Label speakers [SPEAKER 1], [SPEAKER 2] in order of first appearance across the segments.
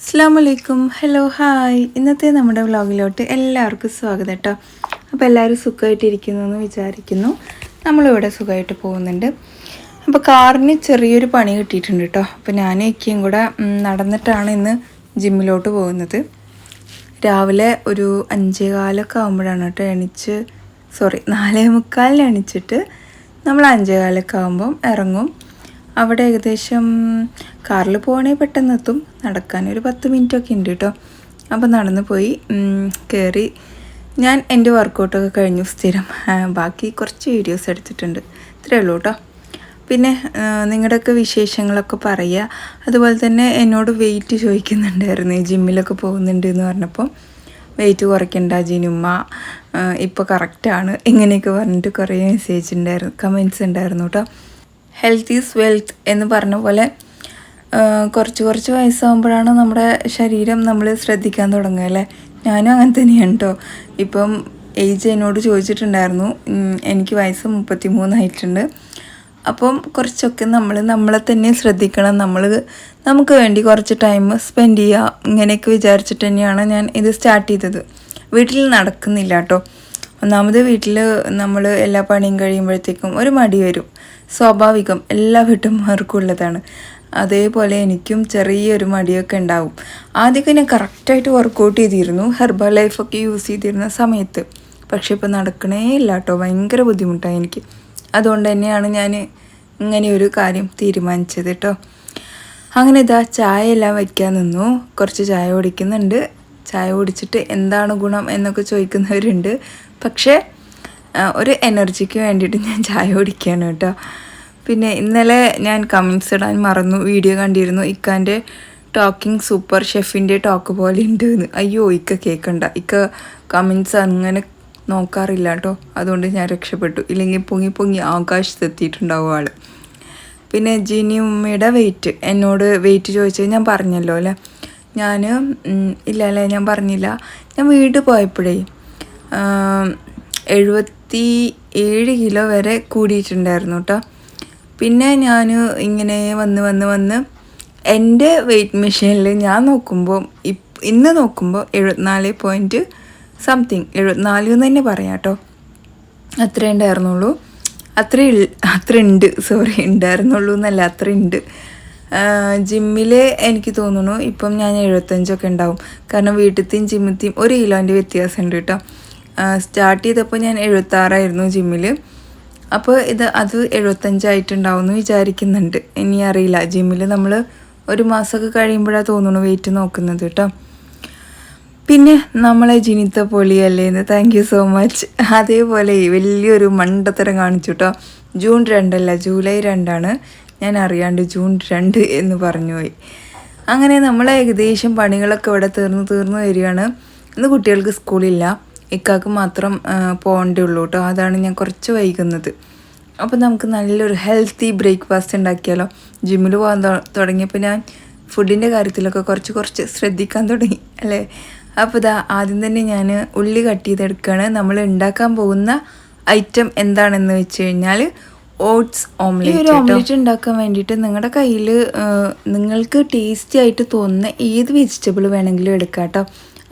[SPEAKER 1] അസ്സാം വലൈക്കും hello hi ഇന്നത്തെ നമ്മുടെ വ്ളോഗിലോട്ട് എല്ലാവർക്കും സ്വാഗതം കേട്ടോ. അപ്പോൾ എല്ലാവരും സുഖമായിട്ടിരിക്കുന്നു എന്ന് വിചാരിക്കുന്നു. നമ്മളിവിടെ സുഖമായിട്ട് പോകുന്നുണ്ട്. അപ്പോൾ കാറിന് ചെറിയൊരു പണി കിട്ടിയിട്ടുണ്ട് കേട്ടോ. അപ്പോൾ ഞാനും കൂടെ നടന്നിട്ടാണ് ഇന്ന് ജിമ്മിലോട്ട് പോകുന്നത്. രാവിലെ ഒരു അഞ്ചേ കാലൊക്കെ ആകുമ്പോഴാണ് കേട്ടോ എണിച്ച് സോറി നാലേ മുക്കാലിന് എണിച്ചിട്ട് നമ്മൾ അഞ്ചേ കാലൊക്കെ ആകുമ്പം ഇറങ്ങും. അവിടെ ഏകദേശം കാറിൽ പോകണമെങ്കിൽ പെട്ടെന്ന് എത്തും. നടക്കാൻ ഒരു പത്ത് മിനിറ്റൊക്കെ ഉണ്ട് കേട്ടോ അപ്പോൾ നടന്നു പോയി കയറി ഞാൻ എന്റെ വർക്കൗട്ടൊക്കെ കഴിഞ്ഞു സ്ഥിരം. ബാക്കി കുറച്ച് വീഡിയോസ് എടുത്തിട്ടുണ്ട്. ഇത്രയേ ഉള്ളൂ കേട്ടോ പിന്നെ നിങ്ങളുടെയൊക്കെ വിശേഷങ്ങളൊക്കെ പറയുക. അതുപോലെ തന്നെ എന്നോട് വെയിറ്റ് ചോദിക്കുന്നുണ്ടായിരുന്നു. ജിമ്മിലൊക്കെ പോകുന്നുണ്ട് എന്ന് പറഞ്ഞപ്പോൾ വെയിറ്റ് കുറയ്ക്കണ്ട ജിനുമ്മ ഇപ്പോൾ കറക്റ്റാണ് ഇങ്ങനെയൊക്കെ പറഞ്ഞിട്ട് കുറേ മെസ്സേജ് ഉണ്ടായിരുന്നു കമൻസ് ഉണ്ടായിരുന്നു കേട്ടോ ഹെൽത്ത് ഈസ് വെൽത്ത് എന്ന് പറഞ്ഞ പോലെ കുറച്ച് കുറച്ച് വയസ്സാകുമ്പോഴാണ് നമ്മുടെ ശരീരം നമ്മൾ ശ്രദ്ധിക്കാൻ തുടങ്ങുക അല്ലേ? ഞാനും അങ്ങനെ തന്നെയാണ് കേട്ടോ ഇപ്പം ഏജ് എന്നോട് ചോദിച്ചിട്ടുണ്ടായിരുന്നു എനിക്ക് വയസ്സ് മുപ്പത്തി മൂന്നായിട്ടുണ്ട് അപ്പം കുറച്ചൊക്കെ നമ്മൾ നമ്മളെ തന്നെ ശ്രദ്ധിക്കണം. നമ്മൾ നമുക്ക് വേണ്ടി കുറച്ച് ടൈം സ്പെൻഡ് ചെയ്യുക. ഇങ്ങനെയൊക്കെ വിചാരിച്ചിട്ട് തന്നെയാണ് ഞാൻ ഇത് സ്റ്റാർട്ട് ചെയ്തത്. വീട്ടിൽ നടക്കുന്നില്ല കേട്ടോ ഒന്നാമത് വീട്ടിൽ നമ്മൾ എല്ലാ പണിയും കഴിയുമ്പോഴത്തേക്കും ഒരു മടി വരും. സ്വാഭാവികം. എല്ലാ വീട്ടുമാർക്കും ഉള്ളതാണ്. അതേപോലെ എനിക്കും ചെറിയൊരു മടിയൊക്കെ ഉണ്ടാവും. ആദ്യമൊക്കെ ഞാൻ കറക്റ്റായിട്ട് വർക്കൗട്ട് ചെയ്തിരുന്നു. ഹെർബൽ ലൈഫൊക്കെ യൂസ് ചെയ്തിരുന്ന സമയത്ത്. പക്ഷേ ഇപ്പോൾ നടക്കണേ ഇല്ല കേട്ടോ. ഭയങ്കര ബുദ്ധിമുട്ടാണ് എനിക്ക്. അതുകൊണ്ട് തന്നെയാണ് ഞാൻ ഇങ്ങനെ ഒരു കാര്യം തീരുമാനിച്ചത് കേട്ടോ. അങ്ങനെ ഇതാ ചായ എല്ലാം വയ്ക്കാൻ നിന്നു. കുറച്ച് ചായ കുടിക്കുന്നുണ്ട്. ചായ കുടിച്ചിട്ട് എന്താണ് ഗുണം എന്നൊക്കെ ചോദിക്കുന്നവരുണ്ട്. പക്ഷേ ഒരു എനർജിക്ക് വേണ്ടിയിട്ട് ഞാൻ ചായ കുടിക്കുകയാണ് കേട്ടോ. പിന്നെ ഇന്നലെ ഞാൻ കമൻസ് ഇടാൻ മറന്നു. വീഡിയോ കണ്ടിരുന്നു. ഇക്കാന്റെ ടോക്കിംഗ് സൂപ്പർ ഷെഫിന്റെ ടോക്ക് പോലെ ഉണ്ട് എന്ന് അയ്യോ ഇക്ക കേൾക്കണ്ട ഇക്ക കമൻസ് അങ്ങനെ നോക്കാറില്ല കേട്ടോ. അതുകൊണ്ട് ഞാൻ രക്ഷപ്പെട്ടു. ഇല്ലെങ്കിൽ പൊങ്ങി പൊങ്ങി ആകാശത്തെത്തിയിട്ടുണ്ടാവും ആൾ പിന്നെ ജിനി ഉമ്മയുടെ വെയിറ്റ് എന്നോട് വെയിറ്റ് ചോദിച്ചത് ഞാൻ പറഞ്ഞല്ലോ അല്ലേ? ഞാൻ ഇല്ല അല്ലേ ഞാൻ പറഞ്ഞില്ല. ഞാൻ വീട് പോയപ്പോഴേ എഴുപത്തി ഏഴ് കിലോ വരെ കൂടിയിട്ടുണ്ടായിരുന്നു കേട്ടോ പിന്നെ ഞാൻ ഇങ്ങനെ വന്ന് വന്ന് വന്ന് എന്റെ വെയിറ്റ് മെഷീനിൽ ഞാൻ നോക്കുമ്പോൾ ഇപ് ഇന്ന് നോക്കുമ്പോൾ എഴുപത്തിനാല് പോയിന്റ് സംതിങ് എഴുപത്തിനാല് എന്ന് തന്നെ പറയാം കേട്ടോ അത്രേ ഉണ്ടായിരുന്നുള്ളൂ. അത്രേ അത്ര ഉണ്ട് സോറി ഉണ്ടായിരുന്നുള്ളൂ എന്നല്ല അത്ര ഉണ്ട്. ജിമ്മിൽ എനിക്ക് തോന്നുന്നു ഇപ്പം ഞാൻ എഴുപത്തഞ്ചൊക്കെ ഉണ്ടാവും. കാരണം വീട്ടിലത്തെയും ജിമ്മത്തെയും ഒരു കിലോന്റെ വ്യത്യാസമുണ്ട് കേട്ടോ. സ്റ്റാർട്ട് ചെയ്തപ്പോൾ ഞാൻ എഴുപത്താറായിരുന്നു ജിമ്മിൽ അപ്പോൾ ഇത് അത് എഴുപത്തഞ്ചായിട്ടുണ്ടാവും എന്ന് വിചാരിക്കുന്നുണ്ട്. ഇനി അറിയില്ല. ജിമ്മിൽ നമ്മൾ ഒരു മാസമൊക്കെ കഴിയുമ്പോഴാണ് തോന്നുന്നു വെയിറ്റ് നോക്കുന്നത് കേട്ടോ. പിന്നെ നമ്മളെ ജിനിത്ത പൊളിയല്ലേ എന്ന്. താങ്ക് യു സോ മച്ച് അതേപോലെ വലിയൊരു മണ്ടത്തരം കാണിച്ചു കേട്ടോ. ജൂൺ രണ്ടല്ല ജൂലൈ രണ്ടാണ്. ഞാൻ അറിയാണ്ട് ജൂൺ രണ്ട് എന്ന് പറഞ്ഞുപോയി അങ്ങനെ നമ്മൾ ഏകദേശം പണികളൊക്കെ ഇവിടെ തീർന്ന് തീർന്ന് വരികയാണ്. ഇന്ന് കുട്ടികൾക്ക് സ്കൂളില്ല. ഇക്കാക്ക് മാത്രം പോകേണ്ടേ ഉള്ളൂ കേട്ടോ അതാണ് ഞാൻ കുറച്ച് വൈകുന്നത്. അപ്പോൾ നമുക്ക് നല്ലൊരു ഹെൽത്തി ബ്രേക്ക്ഫാസ്റ്റ് ഉണ്ടാക്കിയാലോ. ജിമ്മിൽ പോകാൻ തുടങ്ങിയപ്പോൾ ഞാൻ ഫുഡിന്റെ കാര്യത്തിലൊക്കെ കുറച്ച് കുറച്ച് ശ്രദ്ധിക്കാൻ തുടങ്ങി അല്ലേ? അപ്പോൾ ഇതാ ആദ്യം തന്നെ ഞാൻ ഉള്ളി കട്ട് ചെയ്തെടുക്കുകയാണ് നമ്മൾ ഉണ്ടാക്കാൻ പോകുന്ന ഐറ്റം എന്താണെന്ന് വെച്ച് കഴിഞ്ഞാൽ ഓട്സ് ഓംലെറ്റ് ഈ ഒരു ഓംലെറ്റ് ഉണ്ടാക്കാൻ വേണ്ടിയിട്ട് നിങ്ങളുടെ കയ്യിൽ നിങ്ങൾക്ക് ടേസ്റ്റി ആയിട്ട് തോന്നുന്ന ഏത് വെജിറ്റബിൾ വേണമെങ്കിലും എടുക്കാം കേട്ടോ.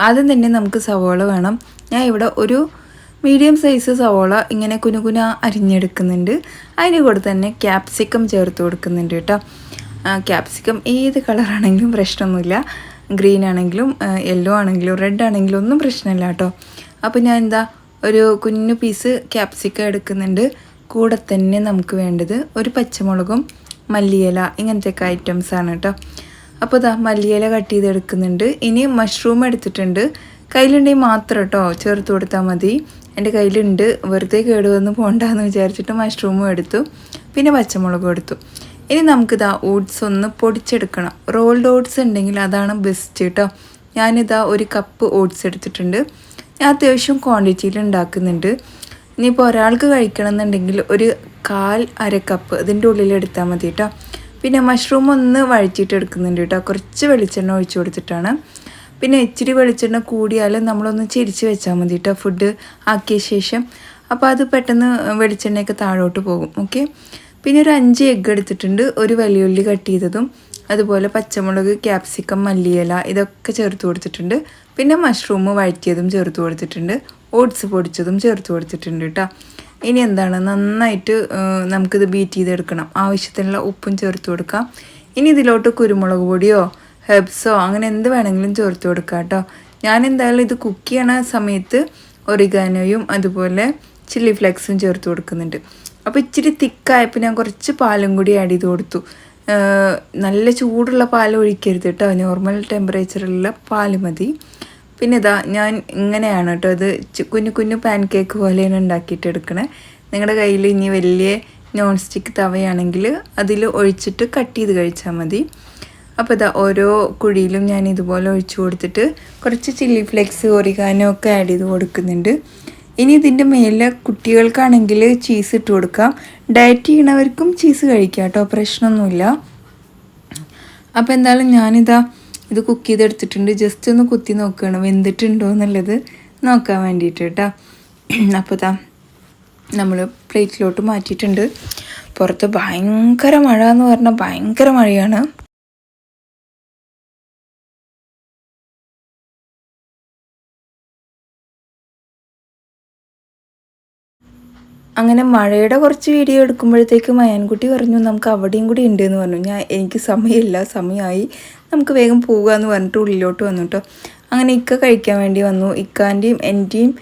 [SPEAKER 1] ആദ്യം തന്നെ നമുക്ക് സവോള വേണം. ഞാൻ ഇവിടെ ഒരു മീഡിയം സൈസ് സവോള ഇങ്ങനെ കുനുകുന അരിഞ്ഞെടുക്കുന്നുണ്ട്. അതിന് കൂടെ തന്നെ ക്യാപ്സിക്കം ചേർത്ത് കൊടുക്കുന്നുണ്ട് കേട്ടോ. ക്യാപ്സിക്കം ഏത് കളറാണെങ്കിലും പ്രശ്നമൊന്നുമില്ല. ഗ്രീൻ ആണെങ്കിലും യെല്ലോ ആണെങ്കിലും റെഡ് ആണെങ്കിലും ഒന്നും പ്രശ്നമില്ല കേട്ടോ. അപ്പോൾ ഞാൻ എന്താ ഒരു കുഞ്ഞു പീസ് ക്യാപ്സിക്കം എടുക്കുന്നുണ്ട്. കൂടെ തന്നെ നമുക്ക് വേണ്ടത് ഒരു പച്ചമുളകും മല്ലിയില ഇങ്ങനത്തെയൊക്കെ ഐറ്റംസ് ആണ് കേട്ടോ. അപ്പോൾ ഇതാ മല്ലിയില കട്ട് ചെയ്തെടുക്കുന്നുണ്ട്. ഇനി മഷ്റൂം എടുത്തിട്ടുണ്ട്. കയ്യിലുണ്ടെങ്കിൽ മാത്രം കേട്ടോ ചേർത്ത് കൊടുത്താൽ മതി. എന്റെ കയ്യിലുണ്ട്. വെറുതെ കേടുവന്ന് പോകണ്ടെന്ന് വിചാരിച്ചിട്ട് മഷ്റൂമും എടുത്തു. പിന്നെ പച്ചമുളകും എടുത്തു. ഇനി നമുക്കിതാ ഓട്സ് ഒന്ന് പൊടിച്ചെടുക്കണം. റോൾഡ് ഓട്സ് ഉണ്ടെങ്കിൽ അതാണ് ബെസ്റ്റ് കേട്ടോ. ഞാനിതാ ഒരു കപ്പ് ഓട്സ് എടുത്തിട്ടുണ്ട്. ഞാൻ അത്യാവശ്യം ക്വാണ്ടിറ്റിയിൽ ഉണ്ടാക്കുന്നുണ്ട്. ഇനിയിപ്പോൾ ഒരാൾക്ക് കഴിക്കണം എന്നുണ്ടെങ്കിൽ ഒരു കാൽ അര കപ്പ് ഇതിന്റെ ഉള്ളിൽ എടുത്താൽ മതി കേട്ടോ പിന്നെ മഷ്റൂം ഒന്ന് വഴറ്റിയിട്ട് എടുക്കുന്നുണ്ട് കേട്ടോ കുറച്ച് വെളിച്ചെണ്ണ ഒഴിച്ചു കൊടുത്തിട്ടാണ്. പിന്നെ ഇച്ചിരി വെളിച്ചെണ്ണ കൂടിയാൽ നമ്മളൊന്ന് ചിരിച്ച് വെച്ചാൽ മതി കേട്ടോ ഫുഡ് ആക്കിയ ശേഷം. അപ്പോൾ അത് പെട്ടെന്ന് വെളിച്ചെണ്ണയൊക്കെ താഴോട്ട് പോകും. ഓക്കെ? പിന്നെ ഒരു അഞ്ച് എഗ്ഗ് എടുത്തിട്ടുണ്ട്. ഒരു വലിയുള്ളി കട്ട് ചെയ്തതും അതുപോലെ പച്ചമുളക് ക്യാപ്സിക്കം മല്ലിയില ഇതൊക്കെ ചേർത്ത് കൊടുത്തിട്ടുണ്ട്. പിന്നെ മഷ്റൂം വഴറ്റിയതും ചേർത്ത് കൊടുത്തിട്ടുണ്ട്. ഓട്സ് പൊടിച്ചതും ചേർത്ത് കൊടുത്തിട്ടുണ്ട് കേട്ടോ ഇനി എന്താണ്? നന്നായിട്ട് നമുക്കിത് ബീറ്റ് ചെയ്തെടുക്കണം. ആവശ്യത്തിനുള്ള ഉപ്പും ചേർത്ത് കൊടുക്കാം. ഇനി ഇതിലോട്ട് കുരുമുളക് പൊടിയോ ഹെബ്സോ അങ്ങനെ എന്ത് വേണമെങ്കിലും ചേർത്ത് കൊടുക്കാം കേട്ടോ ഞാൻ എന്തായാലും ഇത് കുക്ക് ചെയ്യണ സമയത്ത് ഒറിഗാനോയും അതുപോലെ ചില്ലി ഫ്ലെക്സും ചേർത്ത് കൊടുക്കുന്നുണ്ട്. അപ്പോൾ ഇച്ചിരി തിക്കായപ്പോൾ ഞാൻ കുറച്ച് പാലും കൂടി ആഡ് ചെയ്ത് കൊടുത്തു. നല്ല ചൂടുള്ള പാൽ ഒഴിക്കരുത് കേട്ടോ നോർമൽ ടെമ്പറേച്ചറിലുള്ള പാൽ മതി. പിന്നെ ഇതാ ഞാൻ ഇങ്ങനെയാണ് കേട്ടോ ഇത് കുഞ്ഞു കുഞ്ഞു പാൻ കേക്ക് പോലെയാണ് ഉണ്ടാക്കിയിട്ട് എടുക്കണേ നിങ്ങളുടെ കയ്യിൽ ഇനി വലിയ നോൺ സ്റ്റിക്ക് തവയാണെങ്കിൽ അതിൽ ഒഴിച്ചിട്ട് കട്ട് ചെയ്ത് കഴിച്ചാൽ മതി. അപ്പോൾ ഇതാ ഓരോ കുഴിയിലും ഞാൻ ഇതുപോലെ ഒഴിച്ചു കൊടുത്തിട്ട് കുറച്ച് ചില്ലി ഫ്ലെക്സ് ഒറിഗാനോ ഒക്കെ ആഡ് ചെയ്ത് കൊടുക്കുന്നുണ്ട്. ഇനി ഇതിന്റെ മേലെ കുട്ടികൾക്കാണെങ്കിൽ ചീസ് ഇട്ട് കൊടുക്കാം. ഡയറ്റ് ചെയ്യണവർക്കും ചീസ് കഴിക്കാം കേട്ടോ പ്രശ്നമൊന്നുമില്ല. അപ്പോൾ എന്തായാലും ഞാനിതാ ഇത് കുക്ക് ചെയ്തെടുത്തിട്ടുണ്ട്. ജസ്റ്റ് ഒന്ന് കുത്തി നോക്കുകയാണ് വെന്തിട്ടുണ്ടോ എന്നുള്ളത് നോക്കാൻ വേണ്ടിയിട്ട് കേട്ടോ അപ്പോൾ താ നമ്മൾ പ്ലേറ്റിലോട്ട് മാറ്റിയിട്ടുണ്ട്. പുറത്ത് ഭയങ്കര മഴ എന്ന് പറഞ്ഞാൽ ഭയങ്കര മഴയാണ്. അങ്ങനെ മഴയുടെ കുറച്ച് വീഡിയോ എടുക്കുമ്പോഴത്തേക്ക് മയാൻകുട്ടി പറഞ്ഞു നമുക്ക് അവിടെയും കൂടി ഉണ്ട് എന്ന് പറഞ്ഞു. ഞാൻ എനിക്ക് സമയമില്ല. സമയമായി. നമുക്ക് വേഗം പോകുക എന്ന് പറഞ്ഞിട്ട് ഉള്ളിലോട്ട് വന്നു കേട്ടോ അങ്ങനെ ഇക്ക കഴിക്കാൻ വേണ്ടി വന്നു. ഇക്കാന്റെയും എന്റെയും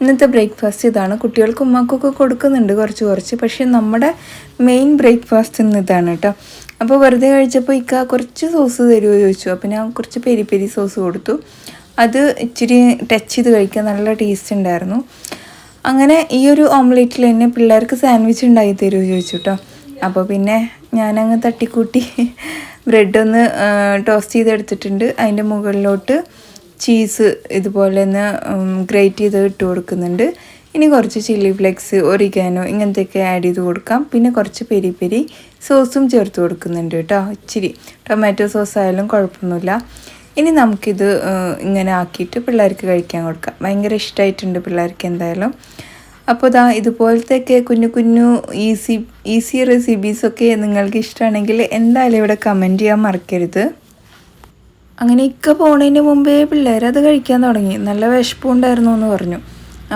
[SPEAKER 1] ഇന്നത്തെ ബ്രേക്ക്ഫാസ്റ്റ് ഇതാണ്. കുട്ടികൾക്ക് ഉമ്മാക്കൊക്കെ കൊടുക്കുന്നുണ്ട് കുറച്ച് കുറച്ച്. പക്ഷേ നമ്മുടെ മെയിൻ ബ്രേക്ക്ഫാസ്റ്റ് ഇന്ന് ഇതാണ് കേട്ടോ അപ്പോൾ വെറുതെ കഴിച്ചപ്പോൾ ഇക്ക കുറച്ച് സോസ് തരുമോ ചോദിച്ചു. അപ്പോൾ ഞാൻ കുറച്ച് പെരി പെരി സോസ് കൊടുത്തു. അത് ഇച്ചിരി ടച്ച് ചെയ്ത് കഴിക്കാൻ നല്ല ടേസ്റ്റ് ഉണ്ടായിരുന്നു. അങ്ങനെ ഈ ഒരു ഓംലേറ്റിൽ തന്നെ പിള്ളേർക്ക് സാൻഡ്വിച്ച് ഉണ്ടാക്കി തരുമോ ചോദിച്ചു കേട്ടോ അപ്പോൾ പിന്നെ ഞാനങ്ങ് തട്ടിക്കൂട്ടി. ബ്രെഡൊന്ന് ടോസ്റ്റ് ചെയ്തെടുത്തിട്ടുണ്ട്. അതിന്റെ മുകളിലോട്ട് ചീസ് ഇതുപോലെ ഒന്ന് ഗ്രേറ്റ് ചെയ്ത് ഇട്ട് കൊടുക്കുന്നുണ്ട്. ഇനി കുറച്ച് ചില്ലി ഫ്ലെക്സ് ഒറിഗാനോ ഇങ്ങനത്തെയൊക്കെ ആഡ് ചെയ്ത് കൊടുക്കാം. പിന്നെ കുറച്ച് പെരി പെരി സോസും ചേർത്ത് കൊടുക്കുന്നുണ്ട് കേട്ടോ. ഇച്ചിരി ടൊമാറ്റോ സോസ് ആയാലും കുഴപ്പമൊന്നുമില്ല. ഇനി നമുക്കിത് ഇങ്ങനെ ആക്കിയിട്ട് പിള്ളേർക്ക് കഴിക്കാൻ കൊടുക്കാം. ഭയങ്കര ഇഷ്ടമായിട്ടുണ്ട് പിള്ളേർക്ക് എന്തായാലും. അപ്പോൾ ഇതാ ഇതുപോലത്തെയൊക്കെ കുഞ്ഞു കുഞ്ഞു ഈസി ഈസി റെസിപ്പീസൊക്കെ നിങ്ങൾക്ക് ഇഷ്ടമാണെങ്കിൽ എന്തായാലും ഇവിടെ കമന്റ് ചെയ്യാൻ മറക്കരുത്. അങ്ങനെ ഇക്ക പോണതിന് മുമ്പേ പിള്ളേർ അത് കഴിക്കാൻ തുടങ്ങി. നല്ല വിശപ്പുണ്ടായിരുന്നു എന്ന് പറഞ്ഞു.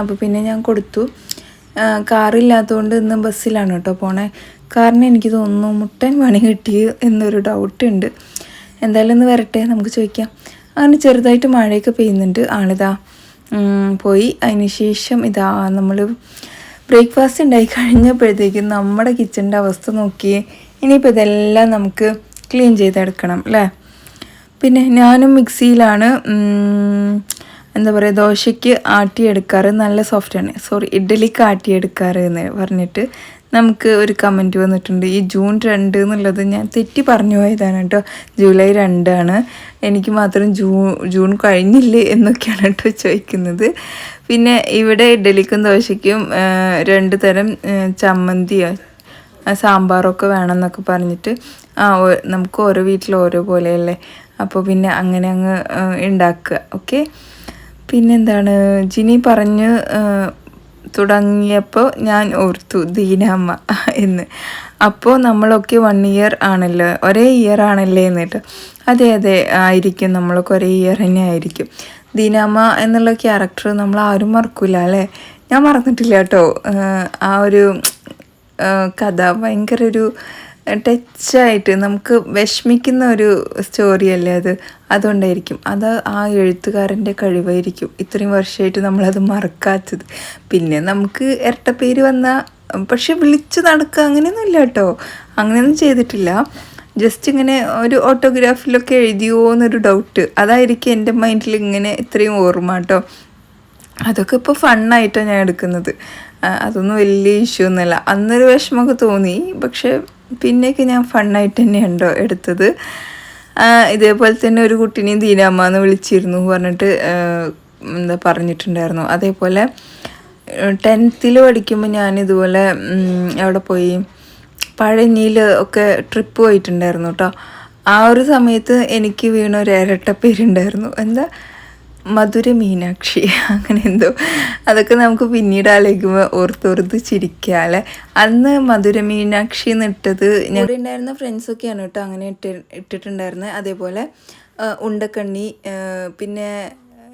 [SPEAKER 1] അപ്പോൾ പിന്നെ ഞാൻ കൊടുത്തു. കാറില്ലാത്തതുകൊണ്ട് ഇന്ന് ബസ്സിലാണ് കേട്ടോ പോണേ. കാറിന് എനിക്ക് തോന്നുന്നു മുട്ടൻ പണി കിട്ടി എന്നൊരു ഡൗട്ട് ഉണ്ട്. എന്തായാലും ഒന്ന് വരട്ടെ നമുക്ക് ചോദിക്കാം. അങ്ങനെ ചെറുതായിട്ട് മഴയൊക്കെ പെയ്യുന്നുണ്ട്. ആണിതാ. പോയി. അതിന് ശേഷം ഇതാ നമ്മൾ ബ്രേക്ക്ഫാസ്റ്റ് ഉണ്ടായി കഴിഞ്ഞപ്പോഴത്തേക്കും നമ്മുടെ കിച്ചണിന്റെ അവസ്ഥ നോക്കിയേ ഇനിയിപ്പോൾ ഇതെല്ലാം നമുക്ക് ക്ലീൻ ചെയ്തെടുക്കണം അല്ലേ? പിന്നെ ഞാനും മിക്സിയിലാണ് എന്താ പറയുക ദോശയ്ക്ക് ആട്ടിയെടുക്കാറ്. നല്ല സോഫ്റ്റാണ് സോറി ഇഡ്ഡലിക്ക് ആട്ടിയെടുക്കാറ് എന്ന് പറഞ്ഞിട്ട് നമുക്ക് ഒരു കമന്റ് വന്നിട്ടുണ്ട്. ഈ ജൂൺ രണ്ട് എന്നുള്ളത് ഞാൻ തെറ്റി പറഞ്ഞു പോയതാണ് കേട്ടോ. ജൂലൈ രണ്ടാണ് എനിക്ക് മാത്രം ജൂ ജൂൺ കഴിഞ്ഞില്ലേ എന്നൊക്കെയാണ് കേട്ടോ ചോദിക്കുന്നത്. പിന്നെ ഇവിടെ ഇഡലിക്കും ദോശയ്ക്കും രണ്ട് തരം ചമ്മന്തിയോ സാമ്പാറൊക്കെ വേണമെന്നൊക്കെ പറഞ്ഞിട്ട് ആ നമുക്ക് ഓരോ വീട്ടിൽ ഓരോ പോലെയല്ലേ. അപ്പോൾ പിന്നെ അങ്ങനെ അങ്ങ് ഉണ്ടാക്കുക. ഓക്കെ? പിന്നെന്താണ്? ജിനി പറഞ്ഞ് തുടങ്ങിയപ്പോൾ ഞാൻ ഓർത്തു ദീനാമ്മ എന്ന്. അപ്പോൾ നമ്മളൊക്കെ വൺ ഇയർ ആണല്ലോ ഒരേ ഇയർ ആണല്ലേ എന്നിട്ട്. അതെ അതെ ആയിരിക്കും. നമ്മളൊക്കെ ഒരേ ഇയർ തന്നെ ആയിരിക്കും. ദീനാമ്മ എന്നുള്ള ക്യാരക്ടർ നമ്മൾ ആരും മറക്കൂല അല്ലേ? ഞാൻ മറന്നിട്ടില്ല കേട്ടോ. ആ ഒരു കഥ ഭയങ്കര ഒരു ടച്ചായിട്ട് നമുക്ക് വിഷമിക്കുന്ന ഒരു സ്റ്റോറിയല്ലേ അത്? അതുകൊണ്ടായിരിക്കും. അത് ആ എഴുത്തുകാരന്റെ കഴിവായിരിക്കും. ഇത്രയും വർഷമായിട്ട് നമ്മളത് മറക്കാത്തത്. പിന്നെ നമുക്ക് ഇരട്ടപ്പേര് വന്ന പക്ഷെ വിളിച്ച് നടക്കുക അങ്ങനെയൊന്നും ഇല്ല കേട്ടോ. അങ്ങനെയൊന്നും ചെയ്തിട്ടില്ല. ജസ്റ്റ് ഇങ്ങനെ ഒരു ഓട്ടോഗ്രാഫിലൊക്കെ എഴുതിയോ എന്നൊരു ഡൗട്ട്. അതായിരിക്കും എന്റെ മൈൻഡിൽ ഇങ്ങനെ ഇത്രയും ഓർമ്മ കേട്ടോ. അതൊക്കെ ഇപ്പോൾ ഫണ്ണായിട്ടാണ് ഞാൻ എടുക്കുന്നത്. അതൊന്നും വലിയ ഇഷ്യൂ ഒന്നുമല്ല. അന്നൊരു വിഷമമൊക്കെ തോന്നി. പക്ഷെ പിന്നെയൊക്കെ ഞാൻ ഫണ്ണായിട്ട് തന്നെയുണ്ടോ എടുത്തത്. ഇതേപോലെ തന്നെ ഒരു കുട്ടീനെയും ദീനാമ്മ എന്ന് വിളിച്ചിരുന്നു പറഞ്ഞിട്ട് എന്താ പറഞ്ഞിട്ടുണ്ടായിരുന്നു. അതേപോലെ ടെൻത്തിൽ പഠിക്കുമ്പോൾ ഞാൻ ഇതുപോലെ അവിടെ പോയി പഴനിയിൽ ഒക്കെ ട്രിപ്പ് പോയിട്ടുണ്ടായിരുന്നു കേട്ടോ. ആ ഒരു സമയത്ത് എനിക്ക് വീണ ഒരു ഇരട്ടപ്പേരുണ്ടായിരുന്നു. എന്താ? മധുര മീനാക്ഷി അങ്ങനെ എന്തോ. അതൊക്കെ നമുക്ക് പിന്നീട് ആലോചിക്കുമ്പോൾ ഓർത്തോർത്ത് ചിരിക്കാല്ലേ അന്ന് മധുര മീനാക്ഷി എന്നിട്ടത് ഞങ്ങളുടെ ഉണ്ടായിരുന്ന ഫ്രണ്ട്സൊക്കെയാണ് കേട്ടോ അങ്ങനെ ഇട്ട് ഇട്ടിട്ടുണ്ടായിരുന്നത് അതേപോലെ ഉണ്ടക്കണ്ണി പിന്നെ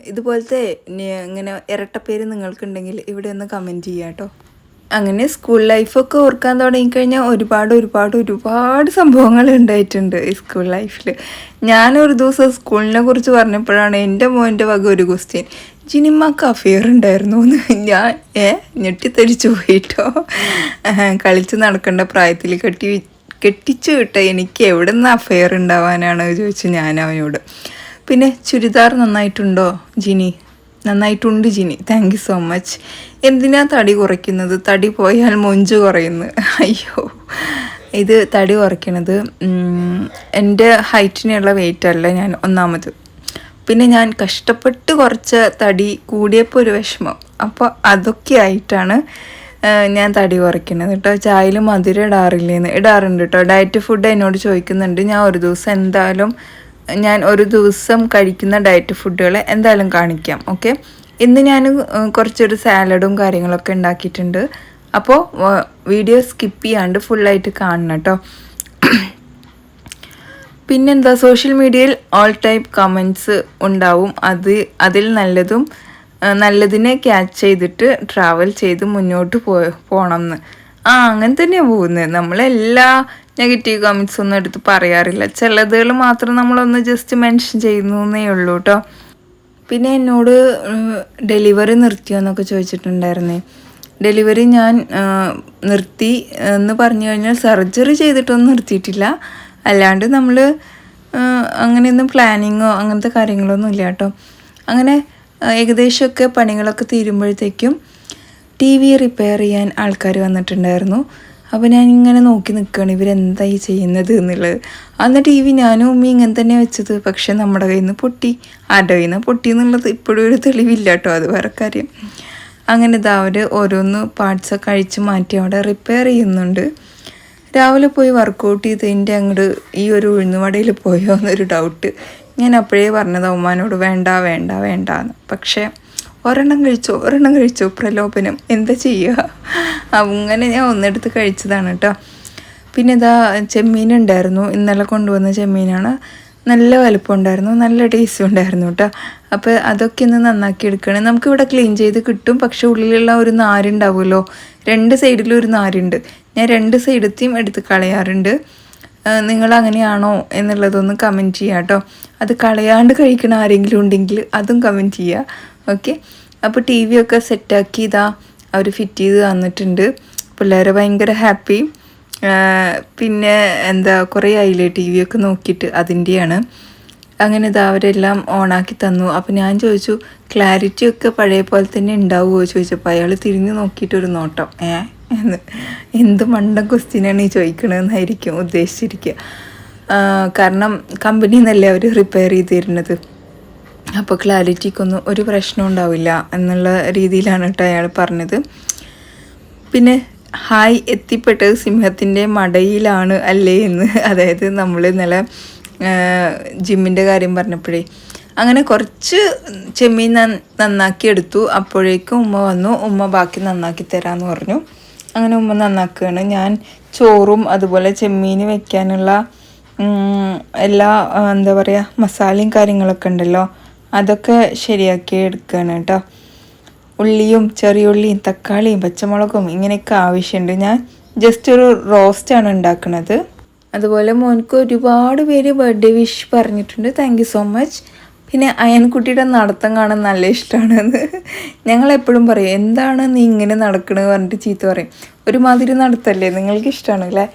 [SPEAKER 1] ഇതുപോലത്തെ ഇങ്ങനെ ഇരട്ടപ്പേര് നിങ്ങൾക്കുണ്ടെങ്കിൽ ഇവിടെ ഒന്ന് കമന്റ് ചെയ്യാം കേട്ടോ അങ്ങനെ സ്കൂൾ ലൈഫൊക്കെ ഓർക്കാൻ തുടങ്ങിക്കഴിഞ്ഞാൽ ഒരുപാട് ഒരുപാട് ഒരുപാട് സംഭവങ്ങൾ ഉണ്ടായിട്ടുണ്ട് ഈ സ്കൂൾ ലൈഫിൽ ഞാൻ ഒരു ദിവസം സ്കൂളിനെ കുറിച്ച് പറഞ്ഞപ്പോഴാണ് എന്റെ മോന്റെ വക ഒരു ക്വസ്റ്റ്യൻ ജിനിമ്മക്ക് അഫെയർ ഉണ്ടായിരുന്നു എന്ന് ഞാൻ ഏ ഞെട്ടിത്തെരിച്ചു പോയിട്ടോ? കളിച്ച് നടക്കേണ്ട പ്രായത്തിൽ കെട്ടി കെട്ടിച്ചു വിട്ട എനിക്ക് എവിടെ നിന്ന് അഫെയർ ഉണ്ടാവാനാണ് ചോദിച്ചു ഞാൻ അവനോട്. പിന്നെ ചുരിദാർ നന്നായിട്ടുണ്ടോ ജിനി? നന്നായിട്ടുണ്ട് Jini. Thank you so much എന്തിനാ തടി കുറയ്ക്കുന്നത്? തടി പോയാൽ മൊഞ്ച് കുറയുന്നു. അയ്യോ. ഇത് തടി കുറയ്ക്കണത് എന്റെ ഹൈറ്റിനുള്ള വെയിറ്റ് അല്ല ഞാൻ ഒന്നാമത്. പിന്നെ ഞാൻ കഷ്ടപ്പെട്ട് കുറച്ച തടി കൂടിയപ്പോൾ ഒരു വിഷമം. അപ്പോൾ അതൊക്കെ ആയിട്ടാണ് ഞാൻ തടി കുറയ്ക്കുന്നത് കേട്ടോ ചായയിൽ മധുരം ഇടാറില്ലേന്ന്. ഇടാറുണ്ട് കേട്ടോ ഡയറ്റ് ഫുഡ് എന്നോട് ചോദിക്കുന്നുണ്ട്. ഞാൻ ഒരു ദിവസം എന്തായാലും ഞാൻ ഒരു ദിവസം കഴിക്കുന്ന ഡയറ്റ് ഫുഡുകൾ എന്തായാലും കാണിക്കാം ഓക്കെ ഇന്ന് ഞാൻ കുറച്ചൊരു സാലഡും കാര്യങ്ങളൊക്കെ ഉണ്ടാക്കിയിട്ടുണ്ട്. അപ്പോൾ വീഡിയോ സ്കിപ്പ് ചെയ്യാണ്ട് ഫുള്ളായിട്ട് കാണണം കേട്ടോ പിന്നെന്താ സോഷ്യൽ മീഡിയയിൽ ഓൾ ടൈപ്പ് കമൻസ് ഉണ്ടാവും. അത് അതിൽ നല്ലതും നല്ലതിനെ ക്യാച്ച് ചെയ്തിട്ട് ട്രാവൽ ചെയ്ത് മുന്നോട്ട് പോ പോകണം എന്ന് ആ അങ്ങനെ തന്നെയാണ് പോകുന്നത് നമ്മളെല്ലാ നെഗറ്റീവ് കമൻസ് ഒന്നും എടുത്ത് പറയാറില്ല. ചിലതുകൾ മാത്രം നമ്മളൊന്ന് ജസ്റ്റ് മെൻഷൻ ചെയ്യുന്നു ഉള്ളൂ കേട്ടോ പിന്നെ എന്നോട് ഡെലിവറി നിർത്തിയോ എന്നൊക്കെ ചോദിച്ചിട്ടുണ്ടായിരുന്നേ. ഡെലിവറി ഞാൻ നിർത്തി എന്ന് പറഞ്ഞു കഴിഞ്ഞാൽ സർജറി ചെയ്തിട്ടൊന്നും നിർത്തിയിട്ടില്ല. അല്ലാണ്ട് നമ്മൾ അങ്ങനെയൊന്നും പ്ലാനിങ്ങോ അങ്ങനത്തെ കാര്യങ്ങളൊന്നും ഇല്ല കേട്ടോ അങ്ങനെ ഏകദേശമൊക്കെ പണികളൊക്കെ തീരുമ്പോഴത്തേക്കും ടി വി റിപ്പയർ ചെയ്യാൻ ആൾക്കാർ വന്നിട്ടുണ്ടായിരുന്നു. അപ്പോൾ ഞാൻ ഇങ്ങനെ നോക്കി നിൽക്കുകയാണ് ഇവരെന്തായി ചെയ്യുന്നത് എന്നുള്ളത്. അന്ന് ടി വി ഞാനും ഉമ്മി ഇങ്ങനെ തന്നെ വെച്ചത്. പക്ഷേ നമ്മുടെ കയ്യിൽ നിന്ന് പൊട്ടി ആരുടെ കയ്യിൽ നിന്ന് പൊട്ടി എന്നുള്ളത് ഇപ്പോഴും ഒരു തെളിവില്ല കേട്ടോ അത് വേറെ കാര്യം. അങ്ങനെ ഇതാ അവർ ഓരോന്ന് പാർട്സൊക്കെ അഴിച്ച് മാറ്റി അവിടെ റിപ്പയർ ചെയ്യുന്നുണ്ട്. രാവിലെ പോയി വർക്കൗട്ട് ചെയ്തതിന്റെ അങ്ങോട്ട് ഈ ഒരു ഉഴുന്നുവടയിൽ പോയോ എന്നൊരു ഡൗട്ട് ഞാൻ അപ്പോഴേ പറഞ്ഞത് ഉമ്മാനോട് വേണ്ട വേണ്ട വേണ്ട എന്ന് പക്ഷേ ഒരെണ്ണം കഴിച്ചു ഒരെണ്ണം കഴിച്ചു പ്രലോഭനം. എന്താ ചെയ്യുക? അങ്ങനെ ഞാൻ ഒന്നെടുത്ത് കഴിച്ചതാണ് കേട്ടോ. പിന്നെ ഇതാ ചെമ്മീൻ ഉണ്ടായിരുന്നു ഇന്നലെ കൊണ്ടുവന്ന ചെമ്മീനാണ്. നല്ല വലുപ്പം ഉണ്ടായിരുന്നു നല്ല ടേസ്റ്റും ഉണ്ടായിരുന്നു കേട്ടോ. അപ്പോൾ അതൊക്കെ ഒന്ന് നന്നാക്കി എടുക്കണം. നമുക്കിവിടെ ക്ലീൻ ചെയ്ത് കിട്ടും പക്ഷെ ഉള്ളിലുള്ള ഒരു നാരുണ്ടാവുമല്ലോ. രണ്ട് സൈഡിലും ഒരു നാരുണ്ട്. ഞാൻ രണ്ട് സൈഡത്തെയും എടുത്ത് കളയാറുണ്ട്. നിങ്ങൾ അങ്ങനെയാണോ എന്നുള്ളതൊന്ന് കമന്റ് ചെയ്യാം കേട്ടോ. അത് കളയാണ്ട് കഴിക്കണ ആരെങ്കിലും ഉണ്ടെങ്കിൽ അതും കമന്റ് ചെയ്യുക ഓക്കെ അപ്പോൾ ടി വി ഒക്കെ സെറ്റാക്കി ഇതാ അവർ ഫിറ്റ് ചെയ്ത് തന്നിട്ടുണ്ട്. പിള്ളേർ ഭയങ്കര ഹാപ്പി പിന്നെ എന്താ കുറേ ആയില്ലേ ടി വി ഒക്കെ നോക്കിയിട്ട് അതിന്റെയാണ് അങ്ങനെ ഇതാ അവരെല്ലാം ഓണാക്കി തന്നു. അപ്പോൾ ഞാൻ ചോദിച്ചു ക്ലാരിറ്റി ഒക്കെ പഴയ പോലെ തന്നെ ഉണ്ടാവുമോ ചോദിച്ചപ്പോൾ അയാൾ തിരിഞ്ഞു നോക്കിയിട്ടൊരു നോട്ടം. ഏ എന്ന്. എന്ത് മണ്ടം ക്വസ്റ്റ്യനാണ് ഈ ചോദിക്കണമെന്നായിരിക്കും ഉദ്ദേശിച്ചിരിക്കുക കാരണം കമ്പനിയിൽ നിന്നല്ലേ അവർ റിപ്പയർ ചെയ്ത് തരുന്നത്? അപ്പോൾ ക്ലാരിറ്റിക്കൊന്നും ഒരു പ്രശ്നം ഉണ്ടാവില്ല എന്നുള്ള രീതിയിലാണ് കേട്ടോ അയാൾ പറഞ്ഞത്. പിന്നെ ഹായ് എത്തിപ്പെട്ടത് സിംഹത്തിന്റെ മടയിലാണ് അല്ലേ എന്ന്. അതായത് നമ്മൾ ഇന്നലെ ജിമ്മിന്റെ കാര്യം പറഞ്ഞപ്പോഴേ. അങ്ങനെ കുറച്ച് ചെമ്മീൻ നന്ന- നന്നാക്കി എടുത്തു. അപ്പോഴേക്കും ഉമ്മ വന്നു. ഉമ്മ ബാക്കി നന്നാക്കി തരാമെന്ന് പറഞ്ഞു. അങ്ങനെ ഉമ്മ നന്നാക്കുകയാണ്. ഞാൻ ചോറും അതുപോലെ ചെമ്മീൻ വെക്കാനുള്ള എല്ലാ എന്താ പറയുക മസാലയും കാര്യങ്ങളൊക്കെ ഉണ്ടല്ലോ. അതൊക്കെ ശരിയാക്കി എടുക്കുകയാണ് കേട്ടോ ഉള്ളിയും ചെറിയുള്ളിയും തക്കാളിയും പച്ചമുളകും ഇങ്ങനെയൊക്കെ ആവശ്യമുണ്ട്. ഞാൻ ജസ്റ്റ് ഒരു റോസ്റ്റാണ് ഉണ്ടാക്കുന്നത് അതുപോലെ മോനക്ക് ഒരുപാട് പേര് ബർത്ത്ഡേ വിഷ് പറഞ്ഞിട്ടുണ്ട്. താങ്ക് സോ മച്ച് പിന്നെ അയൻകുട്ടിയുടെ നടത്തം കാണാൻ നല്ല ഇഷ്ടമാണെന്ന്. ഞങ്ങൾ എപ്പോഴും പറയും എന്താണ് നീ ഇങ്ങനെ നടക്കണത്? പറഞ്ഞിട്ട് ചീത്ത പറയും. ഒരുമാതിരി നടത്തല്ലേ? നിങ്ങൾക്ക് ഇഷ്ടമാണ് അല്ലേ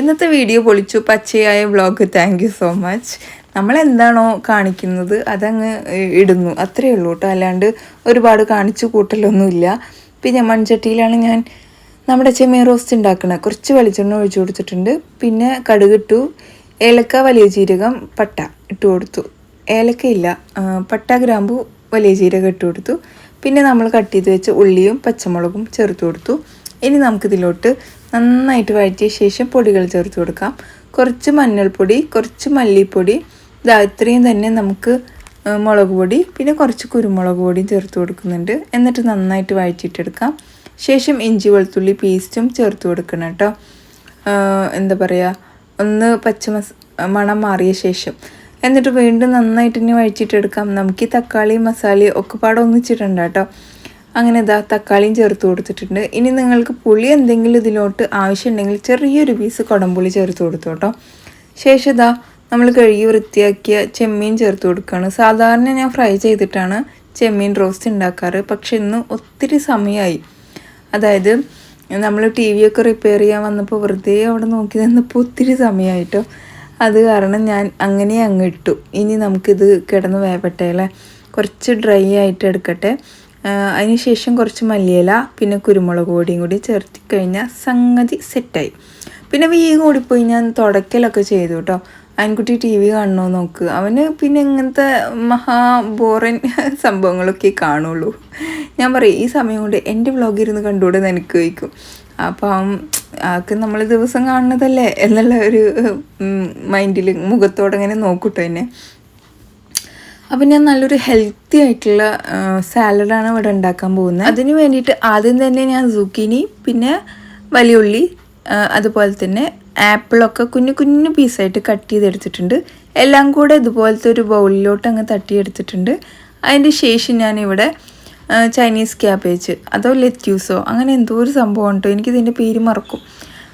[SPEAKER 1] ഇന്നത്തെ വീഡിയോ പൊളിച്ചു. പച്ചയായ വ്ളോഗ് താങ്ക് സോ മച്ച് നമ്മൾ എന്താണോ കാണിക്കുന്നത് അതങ്ങ് ഇടുന്നു. അത്രയേ ഉള്ളൂ കേട്ടോ. അല്ലാണ്ട് ഒരുപാട് കാണിച്ചു കൂട്ടലൊന്നുമില്ല. പിന്നെ മൺചട്ടിയിലാണ് ഞാൻ നമ്മുടെ ചെമ്മീൻ റോസ്റ്റ് ഉണ്ടാക്കുന്നത് കുറച്ച് വെളിച്ചെണ്ണ ഒഴിച്ചു കൊടുത്തിട്ടുണ്ട്. പിന്നെ കടുകിട്ടു. ഏലക്ക വലിയ ജീരകം പട്ട ഇട്ട് കൊടുത്തു. ഏലക്കയില്ല. പട്ട ഗ്രാമ്പു വലിയ ജീരകം ഇട്ട് കൊടുത്തു. പിന്നെ നമ്മൾ കട്ട് ചെയ്ത് വെച്ച ഉള്ളിയും പച്ചമുളകും ചേർത്ത് കൊടുത്തു. ഇനി നമുക്കിതിലോട്ട് നന്നായിട്ട് വഴറ്റിയ ശേഷം പൊടികൾ ചേർത്ത് കൊടുക്കാം. കുറച്ച് മഞ്ഞൾപ്പൊടി കുറച്ച് മല്ലിപ്പൊടി ഇതാ ഇത്രയും തന്നെ നമുക്ക് മുളക് പൊടി പിന്നെ കുറച്ച് കുരുമുളക് പൊടിയും ചേർത്ത് കൊടുക്കുന്നുണ്ട്. എന്നിട്ട് നന്നായിട്ട് വഴറ്റിയിട്ടെടുക്കാം. ശേഷം ഇഞ്ചി വെളുത്തുള്ളി പേസ്റ്റും ചേർത്ത് കൊടുക്കണം കേട്ടോ. എന്താ പറയുക ഒന്ന് പച്ചമസ മണം മാറിയ ശേഷം. എന്നിട്ട് വീണ്ടും നന്നായിട്ട് ഇനി വഴിച്ചിട്ടെടുക്കാം നമുക്ക് ഈ തക്കാളിയും മസാലയും ഒക്കെ പാടെ ഒന്നിച്ചിട്ടുണ്ട് കേട്ടോ. അങ്ങനെ ഇതാ തക്കാളിയും ചേർത്ത് കൊടുത്തിട്ടുണ്ട്. ഇനി നിങ്ങൾക്ക് പുളി എന്തെങ്കിലും ഇതിലോട്ട് ആവശ്യമുണ്ടെങ്കിൽ ചെറിയൊരു പീസ് കുടംപുളി ചേർത്ത് കൊടുത്തു കേട്ടോ ശേഷം ഇതാ നമ്മൾ കഴുകി വൃത്തിയാക്കിയ ചെമ്മീൻ ചേർത്ത് കൊടുക്കുകയാണ് സാധാരണ ഞാൻ ഫ്രൈ ചെയ്തിട്ടാണ് ചെമ്മീൻ റോസ്റ്റ് ഉണ്ടാക്കാറ്. പക്ഷെ ഇന്ന് ഒത്തിരി സമയമായി അതായത് നമ്മൾ ടി വി ഒക്കെ റിപ്പയർ ചെയ്യാൻ വന്നപ്പോൾ വെറുതെ അവിടെ നോക്കി നിന്നപ്പോൾ ഒത്തിരി സമയമായിട്ടോ അത് കാരണം ഞാൻ അങ്ങനെ അങ്ങ് ഇട്ടു. ഇനി നമുക്കിത് കിടന്ന് വേവട്ടെ അല്ലേ? കുറച്ച് ഡ്രൈ ആയിട്ട് എടുക്കട്ടെ. അതിനുശേഷം കുറച്ച് മല്ലിയില പിന്നെ കുരുമുളക് പൊടിയും കൂടി ചേർത്തി കഴിഞ്ഞാൽ സംഗതി സെറ്റായി പിന്നെ വീഗ് കൂടിപ്പോയി ഞാൻ തുടക്കലൊക്കെ ചെയ്തു കേട്ടോ. ആൻകുട്ടി ടി വി കാണണോ നോക്ക്. അവന് പിന്നെ ഇങ്ങനത്തെ മഹാ ബോറൻ സംഭവങ്ങളൊക്കെ കാണുള്ളൂ. ഞാൻ പറയും ഈ സമയം കൊണ്ട് എന്റെ വ്ളോഗ് ഇരുന്ന് കണ്ടുകൂടെ നിനക്ക്? വയ്ക്കും അപ്പം ആൾക്ക് നമ്മൾ ദിവസം കാണുന്നതല്ലേ? എന്നുള്ള ഒരു മൈൻഡിൽ മുഖത്തോടെ ഇങ്ങനെ നോക്കൂട്ടോ എന്നെ. അപ്പം ഞാൻ നല്ലൊരു ഹെൽത്തി ആയിട്ടുള്ള സാലഡാണ് ഇവിടെ ഉണ്ടാക്കാൻ പോകുന്നത്. അതിന് വേണ്ടിയിട്ട് ആദ്യം തന്നെ ഞാൻ സുക്കിനി പിന്നെ വലിയ ഉള്ളി അതുപോലെ തന്നെ ആപ്പിളൊക്കെ കുഞ്ഞു കുഞ്ഞു പീസായിട്ട് കട്ട് ചെയ്തെടുത്തിട്ടുണ്ട്. എല്ലാം കൂടെ ഇതുപോലത്തെ ഒരു ബൗളിലോട്ട് അങ്ങ് തട്ടിയെടുത്തിട്ടുണ്ട്. അതിന്റെ ശേഷം ഞാനിവിടെ ചൈനീസ് ക്യാബേജ് അതോ ലെറ്റ്യൂസോ അങ്ങനെ എന്തോ ഒരു സംഭവം ഉണ്ടോ? എനിക്കിതിന്റെ പേര് മറക്കും.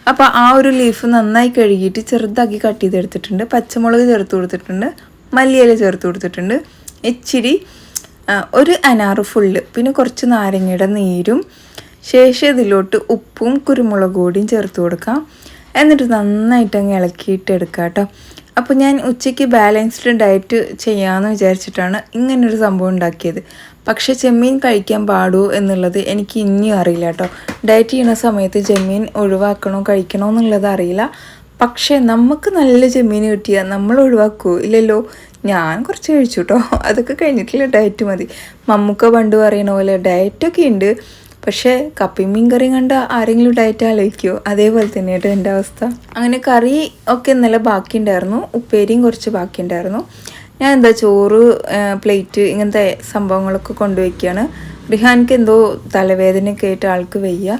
[SPEAKER 1] അപ്പോൾ ആ ഒരു ലീഫ് നന്നായി കഴുകിയിട്ട് ചെറുതാക്കി കട്ട് ചെയ്തെടുത്തിട്ടുണ്ട്. പച്ചമുളക് ചേർത്ത് കൊടുത്തിട്ടുണ്ട്. മല്ലിയില ചേർത്ത് കൊടുത്തിട്ടുണ്ട്. ഇച്ചിരി ഒരു അനാറ് ഫുള്ള്. പിന്നെ കുറച്ച് നാരങ്ങയുടെ നീരും. ശേഷം ഇതിലോട്ട് ഉപ്പും കുരുമുളക് പൊടിയും ചേർത്ത് കൊടുക്കാം. എന്നിട്ട് നന്നായിട്ട് അങ്ങ് ഇളക്കിയിട്ട് എടുക്കാം കേട്ടോ അപ്പോൾ ഞാൻ ഉച്ചയ്ക്ക് ബാലൻസ്ഡ് ഡയറ്റ് ചെയ്യാമെന്ന് വിചാരിച്ചിട്ടാണ് ഇങ്ങനൊരു സംഭവം ഉണ്ടാക്കിയത്. പക്ഷേ ചെമ്മീൻ കഴിക്കാൻ പാടുമോ എന്നുള്ളത് എനിക്ക് ഇനിയും അറിയില്ല കേട്ടോ ഡയറ്റ് ചെയ്യുന്ന സമയത്ത് ചെമ്മീൻ ഒഴിവാക്കണോ കഴിക്കണോ എന്നുള്ളത് അറിയില്ല. പക്ഷേ നമുക്ക് നല്ല ചെമ്മീൻ കിട്ടിയാൽ നമ്മൾ ഒഴിവാക്കുമോ ഇല്ലല്ലോ ഞാൻ കുറച്ച് കഴിച്ചു കേട്ടോ അതൊക്കെ കഴിഞ്ഞിട്ടില്ല ഡയറ്റ് മതി. മമ്മൂക്ക പണ്ട് പറയണ പോലെ ഡയറ്റൊക്കെ ഉണ്ട്. പക്ഷേ കപ്പയും മീൻ കറിയും കണ്ട ആരെങ്കിലും ഡയറ്റ് ആലോചിക്കുമോ അതേപോലെ തന്നെ കേട്ടോ എന്റെ അവസ്ഥ. അങ്ങനെ കറി ഒക്കെ ഇന്നലെ ബാക്കിയുണ്ടായിരുന്നു. ഉപ്പേരിയും കുറച്ച് ബാക്കിയുണ്ടായിരുന്നു. ഞാൻ എന്താ ചോറ് പ്ലേറ്റ് ഇങ്ങനത്തെ സംഭവങ്ങളൊക്കെ കൊണ്ടുവയ്ക്കുകയാണ് റിഹാൻക്ക് എന്തോ തലവേദനയൊക്കെ ആയിട്ട് ആൾക്ക് വയ്യ.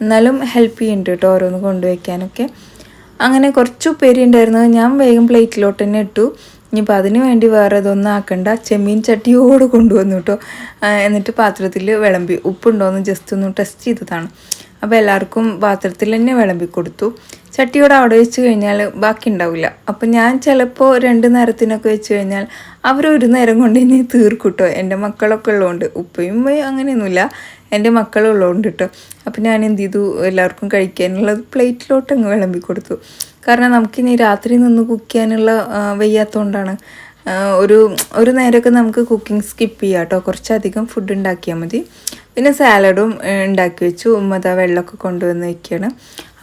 [SPEAKER 1] എന്നാലും ഹെൽപ്പ് ചെയ്യുന്നുണ്ട് കേട്ടോ ഓരോന്ന് കൊണ്ടുവയ്ക്കാനൊക്കെ. അങ്ങനെ കുറച്ച് ഉപ്പേരി ഉണ്ടായിരുന്നു. ഞാൻ വേഗം പ്ലേറ്റിലോട്ട് തന്നെ ഇട്ടു. ഇനിയിപ്പോൾ അതിന് വേണ്ടി വേറെ ഇതൊന്നും ആക്കണ്ട. ചെമ്മീൻ ചട്ടിയോട് കൊണ്ടുവന്നു കേട്ടോ എന്നിട്ട് പാത്രത്തിൽ വിളമ്പി. ഉപ്പുണ്ടോയെന്ന് ജസ്റ്റ് ഒന്ന് ടെസ്റ്റ് ചെയ്തതാണ്. അപ്പോൾ എല്ലാവർക്കും പാത്രത്തിൽ തന്നെ വിളമ്പി കൊടുത്തു. ചട്ടിയോട് അവിടെ വെച്ച് കഴിഞ്ഞാൽ ബാക്കി ഉണ്ടാവില്ല. അപ്പം ഞാൻ ചിലപ്പോൾ രണ്ട് നേരത്തിനൊക്കെ വെച്ച് കഴിഞ്ഞാൽ അവർ ഒരു നേരം കൊണ്ട് ഇനി തീർക്കൂട്ടോ എന്റെ മക്കളൊക്കെ ഉള്ളതുകൊണ്ട് ഉപ്പയും അങ്ങനെയൊന്നുമില്ല. എന്റെ മക്കളുള്ളതുകൊണ്ട് കേട്ടോ അപ്പം ഞാൻ എന്ത് ചെയ്തു? എല്ലാവർക്കും കഴിക്കാനുള്ളത് പ്ലേറ്റിലോട്ട് അങ്ങ് വിളമ്പി കൊടുത്തു. കാരണം നമുക്കിനി രാത്രി നിന്ന് കുക്ക് ചെയ്യാനുള്ള വയ്യാത്തതുകൊണ്ടാണ് ഒരു ഒരു നേരമൊക്കെ നമുക്ക് കുക്കിംഗ് സ്കിപ്പ് ചെയ്യാം കേട്ടോ കുറച്ചധികം ഫുഡ് ഉണ്ടാക്കിയാൽ മതി. പിന്നെ സാലഡും ഉണ്ടാക്കി വെച്ചു. ഉമ്മത വെള്ളമൊക്കെ കൊണ്ടുവന്ന് വയ്ക്കുകയാണ്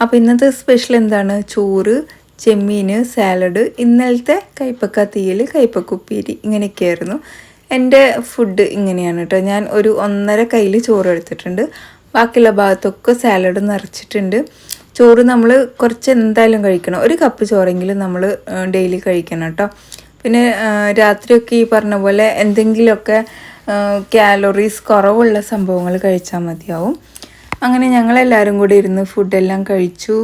[SPEAKER 1] അപ്പോൾ ഇന്നത്തെ സ്പെഷ്യൽ എന്താണ്? ചോറ് ചെമ്മീൻ സാലഡ് ഇന്നലത്തെ കൈപ്പക്ക തീയൽ കൈപ്പക്ക ഉപ്പേരി ഇങ്ങനെയൊക്കെയായിരുന്നു. എന്റെ ഫുഡ് ഇങ്ങനെയാണ് കേട്ടോ ഞാൻ ഒരു ഒന്നര കയ്യിൽ ചോറ് എടുത്തിട്ടുണ്ട്. ബാക്കിയുള്ള ഭാഗത്തൊക്കെ സാലഡ് നിറച്ചിട്ടുണ്ട്. ചോറ് നമ്മൾ കുറച്ച് എന്തായാലും കഴിക്കണം. ഒരു കപ്പ് ചോറെങ്കിലും നമ്മൾ ഡെയിലി കഴിക്കണം കേട്ടോ പിന്നെ രാത്രിയൊക്കെ ഈ പറഞ്ഞ പോലെ എന്തെങ്കിലുമൊക്കെ കാലോറീസ് കുറവുള്ള സംഭവങ്ങൾ കഴിച്ചാൽ മതിയാവും. അങ്ങനെ ഞങ്ങളെല്ലാവരും കൂടി ഇരുന്ന് ഫുഡെല്ലാം കഴിച്ചു.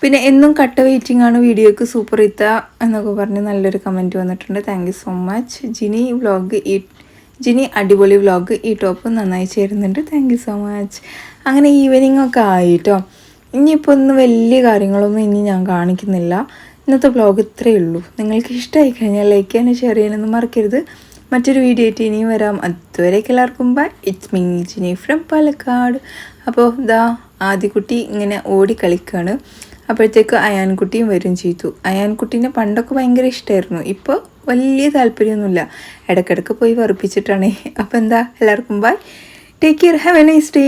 [SPEAKER 1] പിന്നെ എന്നും കട്ട വെയിറ്റിംഗ് ആണ് വീഡിയോക്ക് സൂപ്പർ ഇത്ത എന്നൊക്കെ പറഞ്ഞ് നല്ലൊരു കമന്റ് വന്നിട്ടുണ്ട്. Thank so much Jini vlog ഈ ജിനി അടിപൊളി വ്ളോഗ് ഈ ടോപ്പ് നന്നായി ചേരുന്നുണ്ട്. താങ്ക് സോ മച്ച് അങ്ങനെ ഈവനിങ് ഒക്കെ ആയിട്ടോ ഇനിയിപ്പോൾ ഇന്ന് വലിയ കാര്യങ്ങളൊന്നും ഇനി ഞാൻ കാണിക്കുന്നില്ല. ഇന്നത്തെ വ്ലോഗ് ഇത്രയേ ഉള്ളൂ. നിങ്ങൾക്ക് ഇഷ്ടമായി കഴിഞ്ഞാൽ ലൈക്ക് ചെയ്യാനും ഷെയർ ചെയ്യാനൊന്നും മറക്കരുത്. മറ്റൊരു വീഡിയോ ആയിട്ട് ഇനിയും വരാം. അതുവരേക്ക് എല്ലാവർക്കും bye it's me Jini from Palakkad. അപ്പോൾ ദാ ആദ്യക്കുട്ടി ഇങ്ങനെ ഓടി കളിക്കുകയാണ് അപ്പോഴത്തേക്ക് അയാൻകുട്ടിയും വരും ചെയ്തു. അയാൻകുട്ടീനെ പണ്ടൊക്കെ ഭയങ്കര ഇഷ്ടമായിരുന്നു ഇപ്പോൾ വലിയ താല്പര്യമൊന്നുമില്ല. ഇടയ്ക്കിടയ്ക്ക് പോയി വെറുപ്പിച്ചിട്ടാണേ. അപ്പോൾ എന്താ? എല്ലാവർക്കും bye take care have a nice day